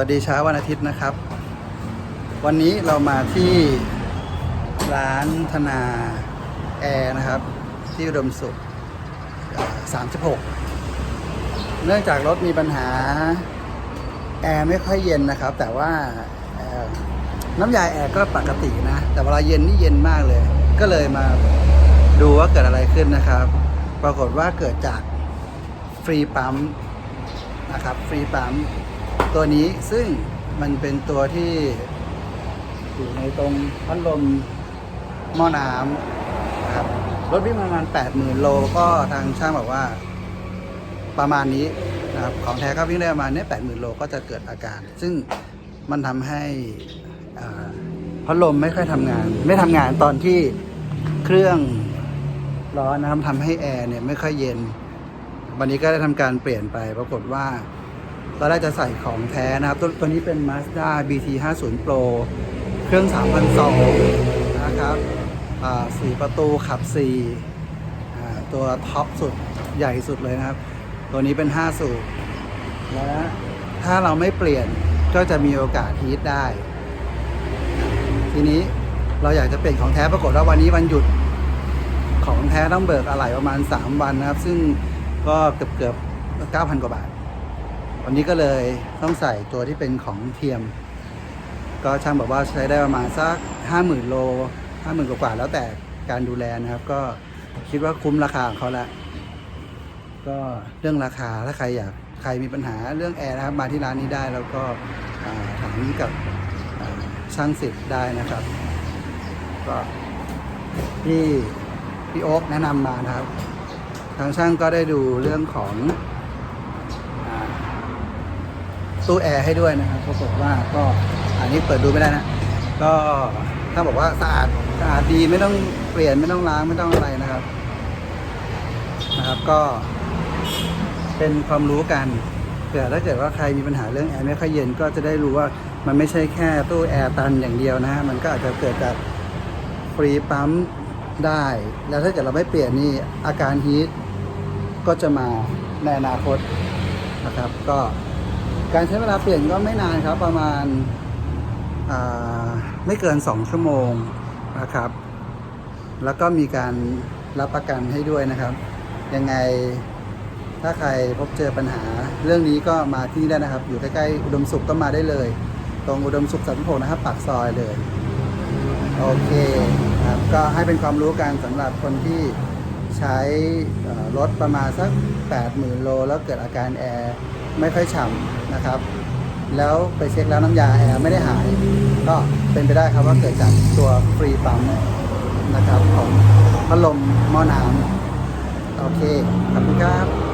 วัสดีเช้าวันอาทิตย์นะครับ วันนี้เรามาที่ร้านธนาแอร์นะครับ ที่อุดมสุข 36 เนื่องจากรถมีปัญหาแอร์ไม่ค่อยเย็นนะครับ แต่ว่าน้ำยาแอร์ก็ปกตินะ แต่เวลาเย็นนี่เย็นมากเลย ก็เลยมาดูว่าเกิดอะไรขึ้นนะครับ ปรากฏว่าเกิดจากฟรีปั๊มนะครับ ฟรีปั๊ม ตัวนี้ซึ่งมันเป็นตัวที่อยู่ในตรงพัดลมหม้อน้ำนะครับรถวิ่งประมาณ 80,000 โลก็ทางช่างบอกว่าประมาณนี้นะครับของแท้ก็วิ่งได้ประมาณเนี้80,000 โลก็จะเกิดอาการ ซึ่งมันทำให้พัดลมไม่ค่อยทำงาน ไม่ทำงานตอนที่เครื่องร้อนนะครับทำให้แอร์เนี่ยไม่ค่อยเย็น วันนี้ก็ได้ทำการเปลี่ยนไปปรากฏว่า ตอนแรกจะใส่ของแท้นะครับ ตัวตัวนี้เป็น Mazda BT 50 Pro เครื่อง3,200นะครับสี่ประตูขับ4อ่ตัวท็อปสุดใหญ่สุดเลยนะครับ ตัวนี้เป็น 5 สูบและถ้าเราไม่เปลี่ยนก็จะมีโอกาสฮีทได้ ทีนี้เราอยากจะเปลี่ยนของแท้ปรากฏว่าวันนี้วันหยุดของแท้ต้องเบิกอะไหล่ประมาณ 3 วันนะครับ ซึ่งก็เกือบเกือบเก้าพันกว่าบาท วันนี้ก็เลยต้องใส่ตัวที่เป็นของเทียม ก็ช่างบอกว่าใช้ได้ประมาณสักห้าหมื่นโลห้าหมื่นกว่าๆแล้วแต่การดูแลนะครับ ก็คิดว่าคุ้มราคาของเขาล้วก็เรื่องราคาถ้าใครอยากใครมีปัญหาเรื่องแอร์นะครับ มาที่ร้านนี้ได้แล้วก็ถามกับช่างสิทธิ์ได้นะครับ ก็ที่พี่โอ๊คแนะนำมานะครับ ทางช่างก็ได้ดูเรื่องของ ตู้แอร์ให้ด้วยนะครับปรากฏว่าก็อันนี้เปิดดูไม่ได้นะ ก็ถ้าบอกว่าสะอาดสะอาดดีไม่ต้องเปลี่ยนไม่ต้องล้างไม่ต้องอะไรนะครับ นะครับก็ เป็นความรู้กันเผื่อถ้าเกิดว่าใครมีปัญหาเรื่องแอร์ไม่ค่อยเย็นก็จะได้รู้ว่ามันไม่ใช่แค่ตู้แอร์ตันอย่างเดียวนะฮะมันก็อาจจะเกิดจากฟรีปั๊มได้ แล้วถ้าเกิดเราไม่เปลี่ยนนี่อาการฮีทก็จะมาในอนาคตนะครับ ก็ การใช้เวลาเปลี่ยนก็ไม่นานครับประมาณาไม่เกิน 2 ชั่วโมงนะครับ แล้วก็มีการรับประกันให้ด้วยนะครับ ยังไงถ้าใครพบเจอปัญหาเรื่องนี้ก็มาที่นี่ได้นะครับ อยู่ใกล้ๆอุดมสุขก็มาได้เลย ตรงอุดมสุขสามหกนะครับปากซอยเลย โอเคครับก็ให้เป็นความรู้กันสำหรับคนที่ ใช้รถประมาณสัก 80,000 โล แล้วเกิดอาการแอร์ไม่ค่อยฉ่ำนะครับ แล้วไปเช็คแล้วน้ำยาแอร์ไม่ได้หาย ก็เป็นไปได้ครับว่าเกิดจากตัวฟรีปั๊มนะครับของพัดลมหม้อน้ำโอเค ขอบคุณครับ